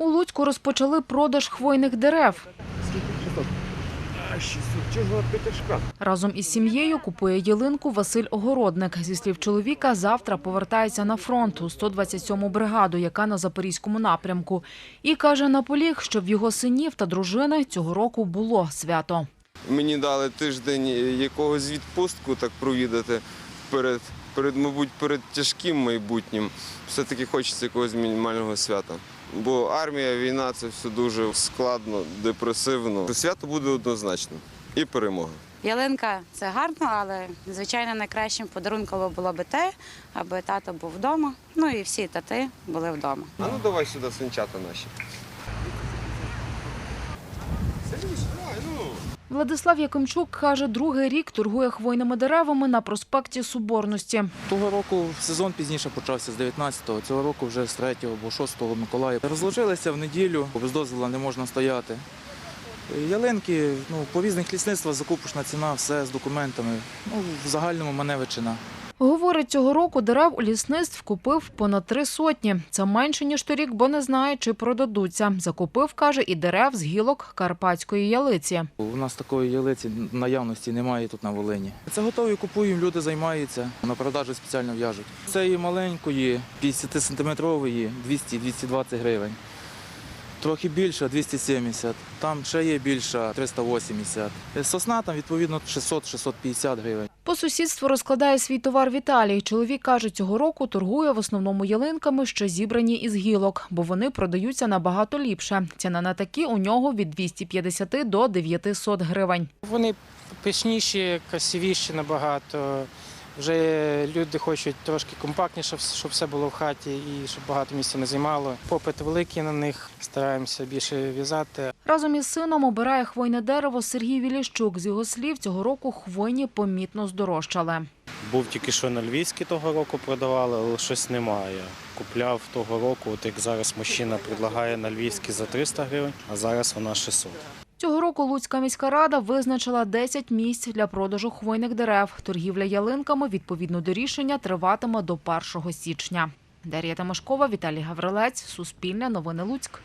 У Луцьку розпочали продаж хвойних дерев. А 600 чого п'ятачка? Разом із сім'єю купує ялинку Василь Огородник. Зі слів чоловіка, завтра повертається на фронт у 127-му бригаду, яка на запорізькому напрямку. І каже, наполіг, щоб в його синів та дружини цього року було свято. Мені дали тиждень якогось відпустку так провідати перед, перед, мабуть, перед тяжким майбутнім. Все-таки хочеться якогось мінімального свята. Бо армія, війна це все дуже складно, депресивно. Свято буде однозначно. І перемога. Ялинка це гарно, але звичайно найкращим подарунком було б те, аби тато був вдома. Ну і всі тати були вдома. А ну давай сюди свинчата наші. Владислав Якимчук каже, другий рік торгує хвойними деревами на проспекті Соборності. Того року сезон пізніше почався з 19-го, цього року вже з 3-го або 6-го Миколаїв. Розложилися в неділю, без дозволу не можна стояти. Ялинки, ну, по різних лісництвах закупочна ціна, все з документами. Ну, в загальному маневичина. Говорить, цього року дерев у лісництв купив понад три сотні. Це менше, ніж торік, бо не знає, чи продадуться. Закупив, каже, і дерев з гілок карпатської ялиці. У нас такої ялиці наявності немає тут на Волині. Це готові купуємо, люди займаються, на продажу спеціально в'яжуть. Цієї маленької, 50-сантиметрової, 200-220 гривень. Трохи більша 270, там ще є більша 380. Сосна там відповідно 600-650 гривень. По сусідству розкладає свій товар Віталій. Чоловік каже, цього року торгує в основному ялинками, що зібрані із гілок, бо вони продаються набагато ліпше. Ціна на такі у нього від 250 до 900 гривень. Вони пишніші, красивіші набагато. Вже люди хочуть трошки компактніше, щоб все було в хаті і щоб багато місця не займало. Попит великий на них, стараємося більше в'язати. Разом із сином обирає хвойне дерево Сергій Віліщук. З його слів, цього року хвойні помітно здорожчали. Був тільки що на Львівській того року продавали, але щось немає. Купляв того року, от як зараз мужчина предлагає на Львівській за 300 гривень, а зараз вона 600. Цього року Луцька міська рада визначила 10 місць для продажу хвойних дерев. Торгівля ялинками відповідно до рішення триватиме до 1 січня. Дар'я Тимошкова, Віталій Гаврилець, Суспільне новини Луцьк.